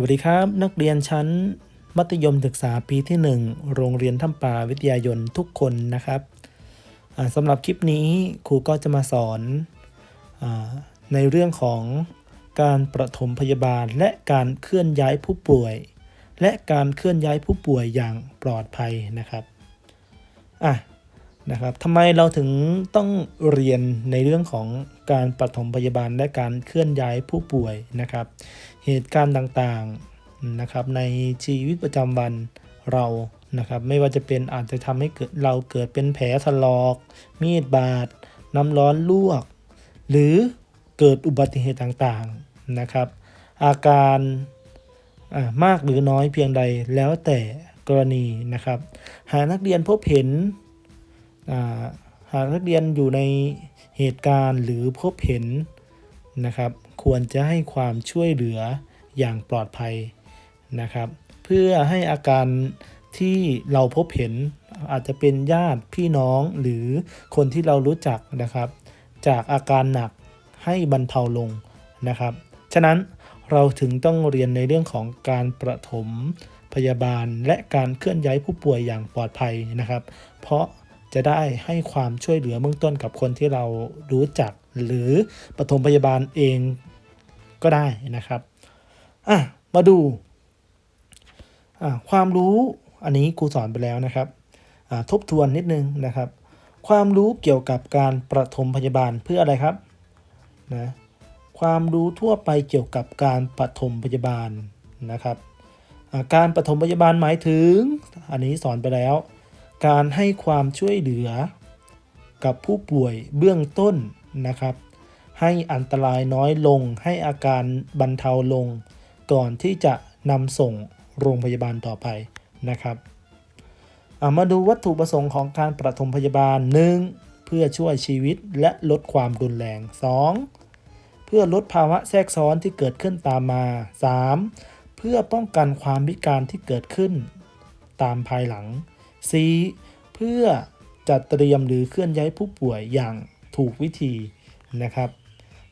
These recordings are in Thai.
วัสดีครับ นักเรียนชั้นมัธยมศึกษาปีที่ 1 โรงเรียนถ้ำป่าวิทยายนทุกคนนะครับสำหรับคลิปนี้ครูก็จะมาสอนอในเรื่องของการประถมพยาบาลและการเคลื่อนย้ายผู้ป่วย และการเคลื่อนย้ายผู้ป่วยอย่างปลอดภัยนะครับอะ นะครับทำไมเราถึงต้องเรียนในเรื่องของการปฐมพยาบาลและการเคลื่อนย้ายผู้ป่วยนะครับ เหตุการณ์ต่างๆนะครับในชีวิตประจำวันเรานะครับไม่ว่าจะเป็นอาจจะทำให้เกิดเราเกิดเป็นแผลถลอก มีดบาด น้ำร้อนลวก หรือเกิดอุบัติเหตุต่างๆนะครับ อาการมากหรือน้อยเพียงใดแล้วแต่กรณีนะครับ หากนักเรียนพบเห็น หากนักเรียนอยู่ในเหตุการณ์หรือพบเห็นนะครับ ควรจะให้ความช่วยเหลืออย่างปลอดภัยนะครับ เพื่อให้อาการที่เราพบเห็นอาจจะเป็นญาติพี่น้องหรือคนที่เรารู้จักนะครับ จากอาการหนักให้บรรเทาลงนะครับ ฉะนั้นเราถึงต้องเรียนในเรื่องของการประถมพยาบาลและการเคลื่อนย้ายผู้ป่วยอย่างปลอดภัยนะครับ เพราะ จะได้ให้ความช่วยเหลือเบื้องต้นกับคนที่เรารู้จักหรือปฐมพยาบาลเองก็ได้นะครับอะมาดูอะความรู้อันนี้ครูสอนไปแล้วนะครับอะทบทวนนิดนึงนะครับ ความรู้เกี่ยวกับการประถมพยาบาลเพื่ออะไรครับนะความรู้ทั่วไปเกี่ยวกับการปฐมพยาบาลนะครับ การปฐมพยาบาลหมายถึง อันนี้สอนไปแล้ว การให้ความช่วยเหลือ กับผู้ป่วยเบื้องต้นนะครับ ให้อันตรายน้อยลง ให้อาการบรรเทาลง ก่อนที่จะนำส่งโรงพยาบาลต่อไปนะครับอะมาดูวัตถุประสงค์ของการประถมพยาบาล 1. เพื่อช่วยชีวิตและลดความรุนแรง 2. เพื่อลดภาวะแทรกซ้อนที่เกิดขึ้นตามมา 3. เพื่อป้องกันความพิการที่เกิดขึ้น ตามภายหลัง 4. เพื่อจัดเตรียมหรือเคลื่อนย้ายผู้ป่วยอย่างถูกวิธีนะครับ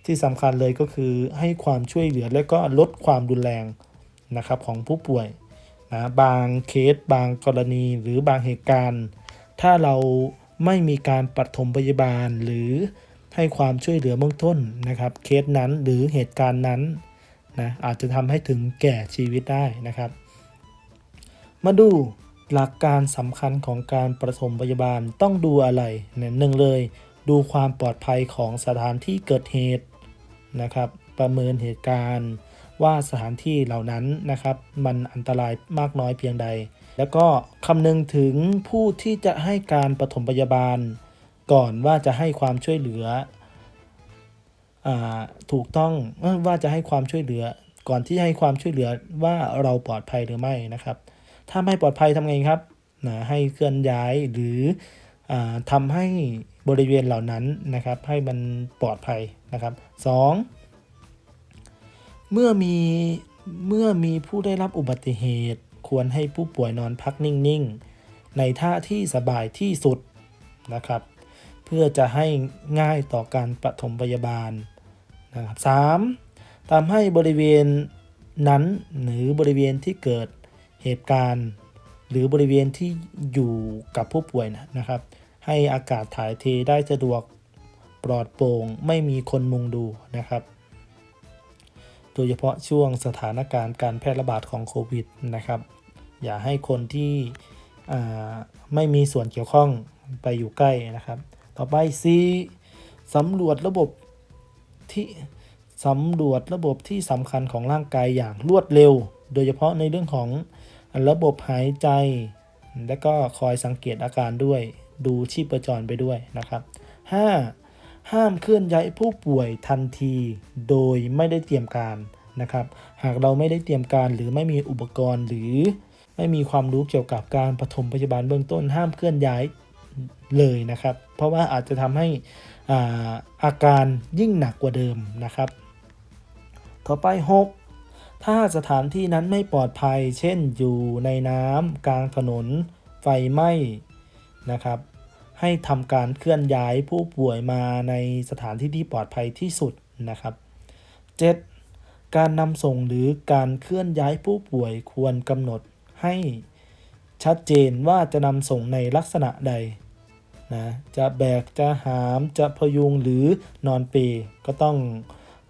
ที่สำคัญเลยก็คือให้ความช่วยเหลือและก็ลดความรุนแรงนะครับของผู้ป่วยนะบางเคส บางกรณีหรือบางเหตุการณ์ ถ้าเราไม่มีการปฐมพยาบาลหรือให้ความช่วยเหลือเบื้องต้นนะครับ เคสนั้นหรือเหตุการณ์นั้นนะอาจจะทำให้ถึงแก่ชีวิตได้นะครับ มาดู หลักการสำคัญของการประถมพยาบาลต้องดูอะไรเนี่ยหนึ่งเลย ดูความปลอดภัยของสถานที่เกิดเหตุนะครับ ประเมินเหตุการณ์ว่าสถานที่เหล่านั้นนะครับ มันอันตรายมากน้อยเพียงใด แล้วก็คำนึงถึงผู้ที่จะให้การปฐมพยาบาล ก่อนว่าจะให้ความช่วยเหลืออถูกต้องว่าจะให้ความช่วยเหลือ ก่อนที่จะให้ความช่วยเหลือว่าเราปลอดภัยหรือไม่นะครับ ถ้าไม่ปลอดภัยทำไงครับนะให้เคลื่อนย้ายหรืออาทำให้บริเวณเหล่านั้นนะครับให้มันปลอดภัยนะครับ 2. เมื่อมีเมื่อมีผู้ได้รับอุบัติเหตุควรให้ผู้ป่วยนอนพักนิ่งๆ ในท่าที่สบายที่สุดนะครับ เพื่อจะให้ง่ายต่อการปฐมพยาบาลนะครับ 3. ทำให้บริเวณนั้นหรือบริเวณที่เกิด เหตุการณ์ หรือบริเวณที่อยู่กับผู้ป่วยนะครับ ให้อากาศถ่ายเทได้สะดวกปลอดโปร่งไม่มีคนมุงดูนะครับ โดยเฉพาะช่วงสถานการณ์การแพร่ระบาดของโควิดนะครับ อย่าให้คนที่ไม่มีส่วนเกี่ยวข้องไปอยู่ใกล้นะครับ ต่อไป C สำรวจระบบที่สำรวจระบบที่สำคัญของร่างกายอย่างรวดเร็ว โดยเฉพาะในเรื่องของ ระบบหายใจ และก็คอยสังเกตอาการด้วย ดูชีพจรไปด้วยนะครับ 5. ห้ามเคลื่อนย้ายผู้ป่วยทันที โดยไม่ได้เตรียมการนะครับ หากเราไม่ได้เตรียมการหรือไม่มีอุปกรณ์หรือไม่มีความรู้เกี่ยวกับการปฐมพยาบาลเบื้องต้น ห้ามเคลื่อนย้ายเลยนะครับ เพราะว่าอาจจะทำให้อาอาการยิ่งหนักกว่าเดิมนะครับ ต่อไป 6 ถ้าสถานที่นั้นไม่ปลอดภัย เช่นอยู่ในน้ำกลางถนน ไฟไหม้นะครับ ให้ทำการเคลื่อนย้ายผู้ป่วยมาในสถานที่ที่ปลอดภัยที่สุดนะครับ 7. การนำส่งหรือการเคลื่อนย้ายผู้ป่วยควรกำหนดให้ชัดเจนว่าจะนำส่งในลักษณะใดนะจะแบกจะหามจะพยุงหรือนอนเปก็ต้อง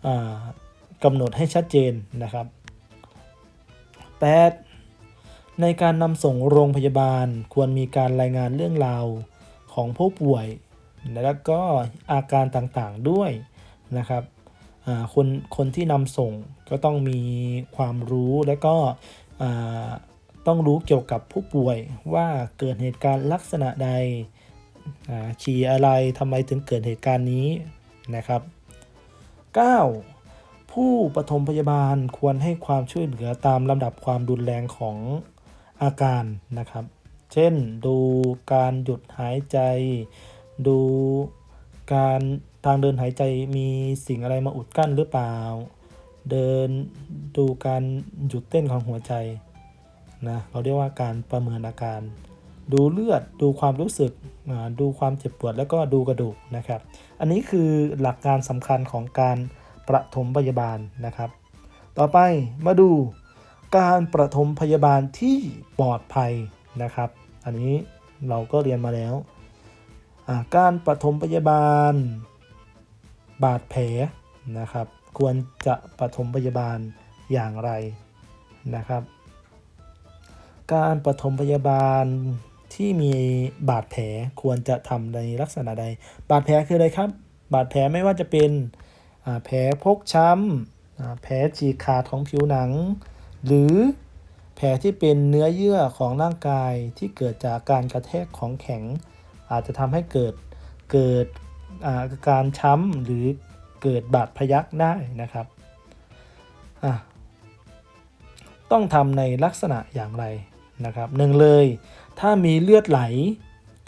อกำหนดให้ชัดเจนนะครับ 8. ในการนำส่งโรงพยาบาลควรมีการรายงานเรื่องราวของผู้ป่วย แล้วก็อาการต่างๆด้วยนะครับคนคนที่นำส่งก็ต้องมีความรู้และก็ต้องรู้เกี่ยวกับผู้ป่วยว่าเกิดเหตุการณ์ลักษณะใดอ่าฉี่อะไรทำไมถึงเกิดเหตุการณ์นี้นะครับ 9. ผู้ปฐมพยาบาลควรให้ความช่วยเหลือตามลำดับความรุนแรงของอาการนะครับ เช่น ดูการหยุดหายใจ ดูการทางเดินหายใจมีสิ่งอะไรมาอุดกั้นหรือเปล่า เดินดูการหยุดเต้นของหัวใจนะเราเรียกว่าการประเมินอาการ ดูเลือดดูความรู้สึกดูความเจ็บปวดแล้วก็ดูกระดูกนะครับ อันนี้คือหลักการสำคัญของการ ประถมพยาบาลนะครับ ต่อไปมาดูการประถมพยาบาลที่ปลอดภัยนะครับ อันนี้เราก็เรียนมาแล้ว การประถมพยาบาล บาดแผลนะครับ ควรจะประถมพยาบาลอย่างไรนะครับ การประถมพยาบาลที่มีบาดแผลควรจะทำในลักษณะใด บาดแผลคืออะไรครับ บาดแผลไม่ว่าจะเป็น แผลพกช้ำแผลฉีกขาดของผิวหนัง หรือแผลที่เป็นเนื้อเยื่อของร่างกายที่เกิดจากการกระแทกของแข็ง อาจจะทำให้เกิดเกิดอาการช้ำหรือเกิดบาดพยักได้นะครับ ต้องทำในลักษณะอย่างไรนะครับหนึ่งเลย ถ้ามีเลือดไหล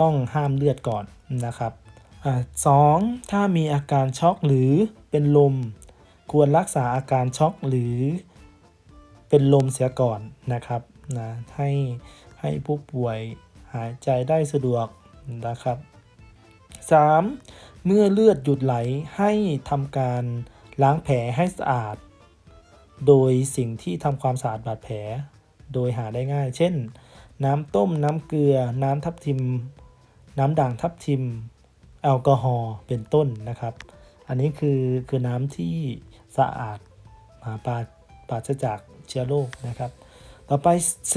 ต้องห้ามเลือดก่อนนะครับ สองถ้ามีอาการช็อกหรือเป็นลม ควรรักษาอาการช็อกหรือเป็นลมเสียก่อนนะครับนะให้ให้ผู้ป่วยหายใจได้สะดวกนะครับ 3. เมื่อเลือดหยุดไหลให้ทำการล้างแผลให้สะอาด โดยสิ่งที่ทำความสะอาดบาดแผล โดยหาได้ง่าย เช่น น้ำต้มน้ำเกลือ น้ำทับทิม น้ำด่างทับทิม แอลกอฮอล์เป็นต้นนะครับ อันนี้คือคือน้ำที่สะอาดอ่าปราปราศจากเชื้อโรคนะครับ ต่อไป C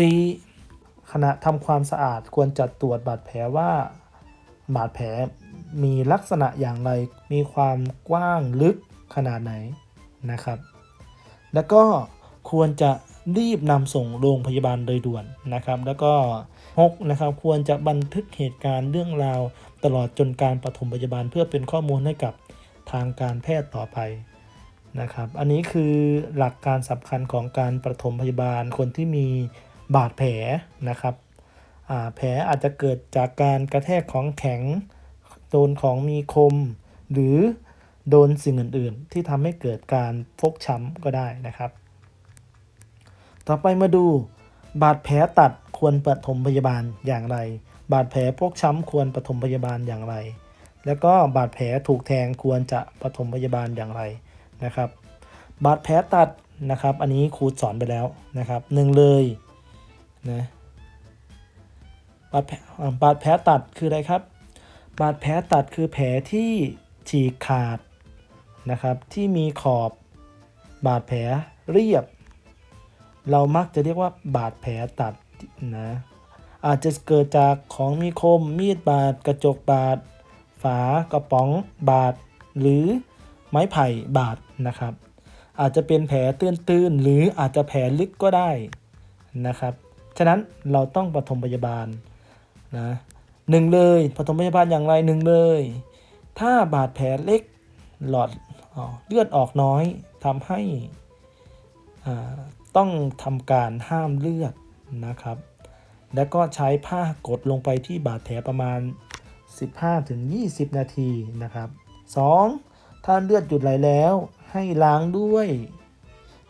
ขณะทำความสะอาดควรจัดตรวจบาดแผลว่าบาดแผลมีลักษณะอย่างไร มีความกว้างลึกขนาดไหนนะครับ แล้วก็ควรจะ รีบนำส่งโรงพยาบาลโดยด่วนนะครับ แล้วก็หกนะครับควรจะบันทึกเหตุการณ์เรื่องราว ตลอดจนการปฐมพยาบาลเพื่อเป็นข้อมูลให้กับทางการแพทย์ต่อไปนะครับ อันนี้คือหลักการสำคัญของการปฐมพยาบาลคนที่มีบาดแผลนะครับแผลอาจจะเกิดจากการกระแทกของแข็งโดนของมีคม หรือโดนสิ่งอื่น ๆ ที่ทำให้เกิดการฟกช้ำก็ได้นะครับ ต่อไปมาดู บาดแผลตัดควรปฐมพยาบาลอย่างไร บาดแผลพกช้ำควรปฐมพยาบาลอย่างไร แล้วก็บาดแผลถูกแทงควรจะปฐมพยาบาลอย่างไรนะครับ บาดแผลตัดนะครับ อันนี้ครูสอนไปแล้วนะครับหนึ่งเลยนะบาดแผลบาดแผลตัดคืออะไรครับ บาดแผลตัดคือแผลที่ฉีกขาดนะครับที่มีขอบบาดแผลเรียบ เรามักจะเรียกว่าบาดแผลตัดนะอาจจะเกิดจากของมีคม มีดบาด กระจกบาด ฝากระป๋องบาด หรือไม้ไผ่บาดนะครับ อาจจะเป็นแผลตื้นๆหรืออาจจะแผลลึกก็ได้นะครับ ฉะนั้นเราต้องปฐมพยาบาลนะหนึ่งเลยปฐมพยาบาลอย่างไรหนึ่งเลย ถ้าบาดแผลเล็กหลอดเลือดออกน้อยทำให้อ่า ต้องทำการห้ามเลือดนะครับ แล้วก็ใช้ผ้ากดลงไปที่บาดแผลประมาณ 15-20 นาทีนะครับ 2. ถ้าเลือดหยุดไหลแล้วให้ล้างด้วย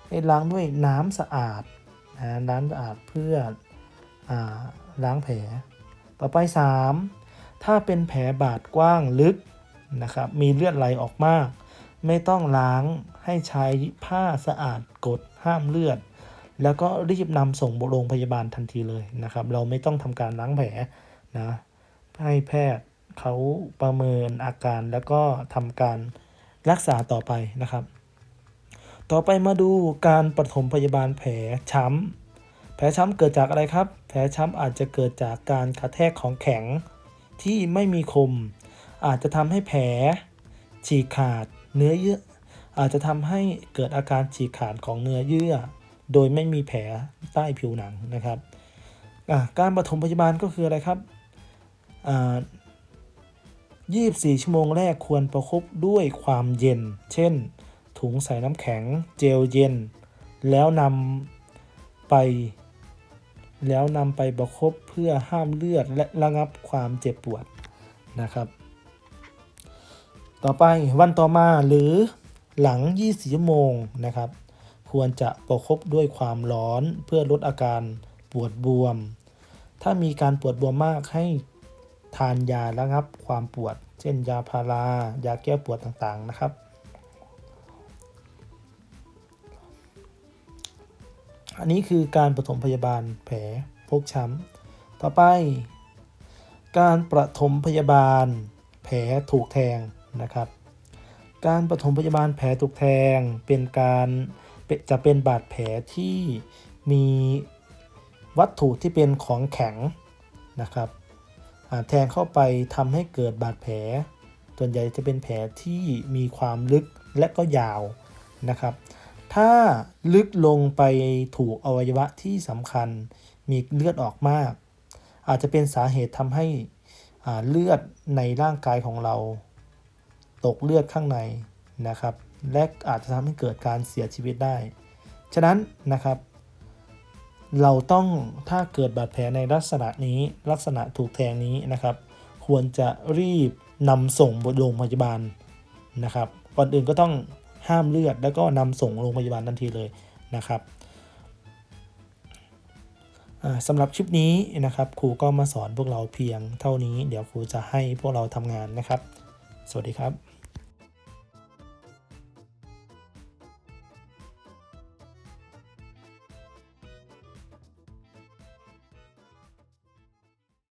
ให้ล้างด้วยน้ำสะอาดนะน้ำสะอาดเพื่ออล้างแผล ต่อไป 3. ถ้าเป็นแผลบาดกว้างลึกนะครับ มีเลือดไหลออกมาก ไม่ต้องล้างให้ใช้ผ้าสะอาดกดห้ามเลือด แล้วก็รีบนำส่งโรงพยาบาลทันทีเลยนะครับ เราไม่ต้องทำการล้างแผลนะให้แพทย์เขาประเมินอาการแล้วก็ทำการรักษาต่อไปนะครับ ต่อไปมาดูการปฐมพยาบาลแผลช้ำ แผลช้ำเกิดจากอะไรครับ แผลช้ำอาจจะเกิดจากการกระแทกของแข็งที่ไม่มีคม อาจจะทำให้แผลฉีกขาดเนื้อเยื่อ อาจจะทำให้เกิดอาการฉีกขาดของเนื้อเยื่อ โดยไม่มีแผลใต้ผิวหนังนะครับการปฐมพยาบาลก็คืออะไรครับ24 ชั่วโมงแรกควรประคบด้วยความเย็น เช่น ถุงใส่น้ำแข็งเจลเย็น แล้วนำไป แล้วนำไปประคบเพื่อห้ามเลือดและระงับความเจ็บปวดนะครับ ต่อไปวันต่อมาหรือหลัง24ชั่วโมงนะครับ ควรจะประคบด้วยความร้อนเพื่อลดอาการปวดบวม ถ้ามีการปวดบวมมากให้ทานยาระงับความปวด เช่นยาพารา ยาแก้ปวดต่างๆนะครับ อันนี้คือการปฐมพยาบาลแผลฟกช้ำ ต่อไป การประถมพยาบาลแผลถูกแทงนะครับ การปฐมพยาบาลแผลถูกแทงเป็นการ จะเป็นบาดแผลที่มีวัตถุที่เป็นของแข็งนะครับแทงเข้าไปทำให้เกิดบาดแผล ส่วนใหญ่จะเป็นแผลที่มีความลึกและก็ยาวนะครับ ถ้าลึกลงไปถูกอวัยวะที่สำคัญมีเลือดออกมาก อาจจะเป็นสาเหตุทำให้เลือดในร่างกายของเรา ตกเลือดข้างในนะครับ และอาจจะทำให้เกิดการเสียชีวิตได้ ฉะนั้นนะครับ เราต้องถ้าเกิดบาดแผลในลักษณะนี้ลักษณะถูกแทงนี้นะครับ ควรจะรีบนำส่งโรงพยาบาลนะครับ ก่อนอื่นก็ต้องห้ามเลือดแล้วก็นำส่งโรงพยาบาลทันทีเลยนะครับสำหรับคลิปนี้นะครับครูก็มาสอนพวกเราเพียงเท่านี้ เดี๋ยวครูจะให้พวกเราทำงานนะครับ สวัสดีครับ